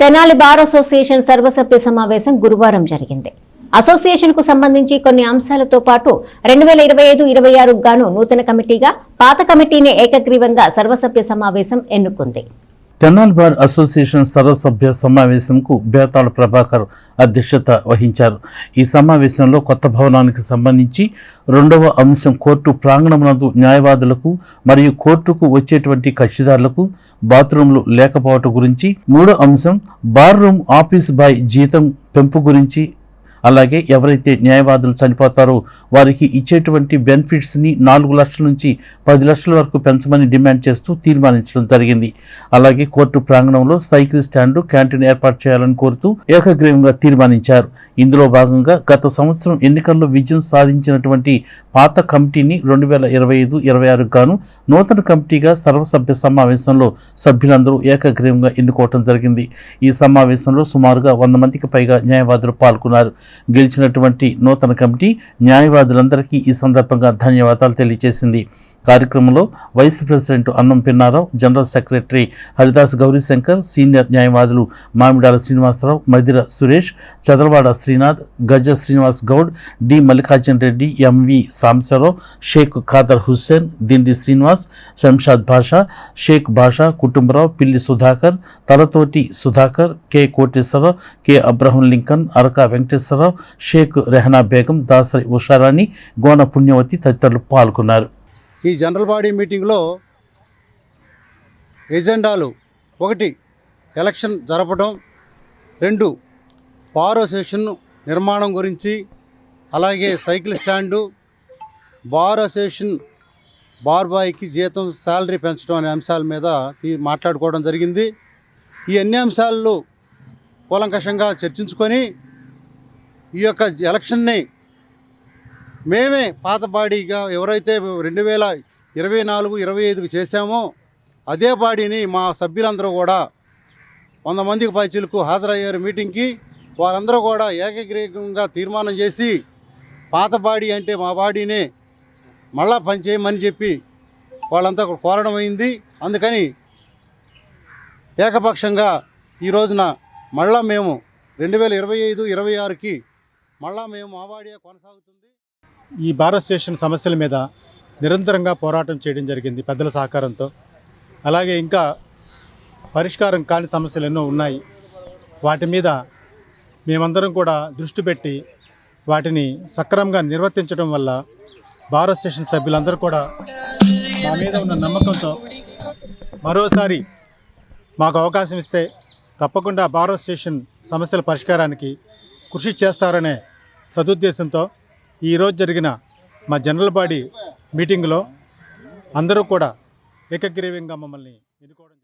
Tenali bar association సర్వసభ్య సమావేశం గురువారం జరిగింది. అసోసియేషన్కు సంబంధించి కొన్ని అంశాలతో పాటు రెండు వేల ఇరవై ఐదు ఇరవై ఆరు గాను నూతన కమిటీగా పాత కమిటీని ఏకగ్రీవంగా సర్వసభ్య సమావేశం ఎన్నుకుంది. తెనాల్ బార్ అసోసియేషన్ సర్వసభ్య సమావేశంకు బేతాళ ప్రభాకర్ అధ్యక్షత వహించారు. ఈ సమావేశంలో కొత్త భవనానికి సంబంధించి రెండవ అంశం కోర్టు ప్రాంగణమునందు న్యాయవాదులకు మరియు కోర్టుకు వచ్చేటువంటి కక్షిదారులకు బాత్రూంలు లేకపోవటం గురించి మూడో అంశం బార్ రూమ్ ఆఫీస్ బాయ్ జీతం పెంపు గురించి అలాగే ఎవరైతే న్యాయవాదులు చనిపోతారో వారికి ఇచ్చేటువంటి బెనిఫిట్స్ని నాలుగు లక్షల నుంచి పది లక్షల వరకు పెంచమని డిమాండ్ చేస్తూ తీర్మానించడం జరిగింది. అలాగే కోర్టు ప్రాంగణంలో సైకిల్ స్టాండు క్యాంటీన్ ఏర్పాటు చేయాలని కోరుతూ ఏకగ్రీవంగా తీర్మానించారు. ఇందులో భాగంగా గత సంవత్సరం ఎన్నికల్లో విజయం సాధించినటువంటి పాత కమిటీని రెండు వేల ఇరవై ఐదు ఇరవై ఆరు గాను నూతన కమిటీగా సర్వసభ్య సమావేశంలో సభ్యులందరూ ఏకగ్రీవంగా ఎన్నుకోవటం జరిగింది. ఈ సమావేశంలో సుమారుగా వంద మందికి పైగా న్యాయవాదులు పాల్గొన్నారు. గెలిచినటువంటి నూతన కమిటీ న్యాయవాదులందరికీ ఈ సందర్భంగా ధన్యవాదాలు తెలియజేసింది. కార్యక్రమంలో vice president Annam Pinnarao general secretary Haridas Gaurishankar senior న్యాయవాదులు Mamidala Srinivasarao Madira Suresh Chadalavada Srinath Gaja Srinivas Goud D Mallikarjuna Reddy M V Sambasarao Sheikh Khader Hussain Dindi Srinivas Shamshad Basha Sheikh Basha Kutumbarao Pilli Sudhakar Talatoti Sudhakar K Koteswararao K Abraham Lincoln Araka Venkateswararao Sheikh Rehana Begum Dasari Usharani Gona Punyavathi తదితరులు పాల్గొన్నారు. ఈ general body మీటింగ్లో ఎజెండాలు ఒకటి election జరపడం రెండు bar association నిర్మాణం గురించి అలాగే cycle stand bar association bar బాయ్కి జీతం శాలరీ పెంచడం అనే అంశాల మీద మాట్లాడుకోవడం జరిగింది. ఈ అన్ని అంశాలు కూలంకషంగా చర్చించుకొని ఈ యొక్క ఎలక్షన్ని మేమే పాత బాడీగా ఎవరైతే రెండు వేల ఇరవై నాలుగు ఇరవై ఐదుకు చేశామో అదే బాడీని మా సభ్యులందరూ కూడా వంద మందికి పైచీలకు హాజరయ్యారు మీటింగ్కి. వారందరూ కూడా ఏకగ్రీవంగా తీర్మానం చేసి పాత బాడీ అంటే మా బాడీనే మళ్ళా పనిచేయమని చెప్పి వాళ్ళంతా కోరడం అయింది. అందుకని ఏకపక్షంగా ఈ రోజున మళ్ళా మేము రెండు వేల ఇరవై ఐదు ఇరవై ఆరుకి మళ్ళా మేము మా బాడీ కొనసాగుతుంది. ఈ భారత్ స్టేషన్ సమస్యల మీద నిరంతరంగా పోరాటం చేయడం జరిగింది పెద్దల సహకారంతో. అలాగే ఇంకా పరిష్కారం కాని సమస్యలు ఎన్నో ఉన్నాయి. వాటి మీద మేమందరం కూడా దృష్టి పెట్టి వాటిని సక్రమంగా నిర్వర్తించడం వల్ల భారత్ స్టేషన్ సభ్యులందరూ కూడా మా మీద ఉన్న నమ్మకంతో మరోసారి మాకు అవకాశం ఇస్తే తప్పకుండా భారత్ స్టేషన్ సమస్యల పరిష్కారానికి కృషి చేస్తారనే సదుద్దేశంతో ఈరోజు జరిగిన మా జనరల్ బాడీ మీటింగ్లో అందరూ కూడా ఏకగ్రీవంగా మమ్మల్ని ఎన్నుకోవడం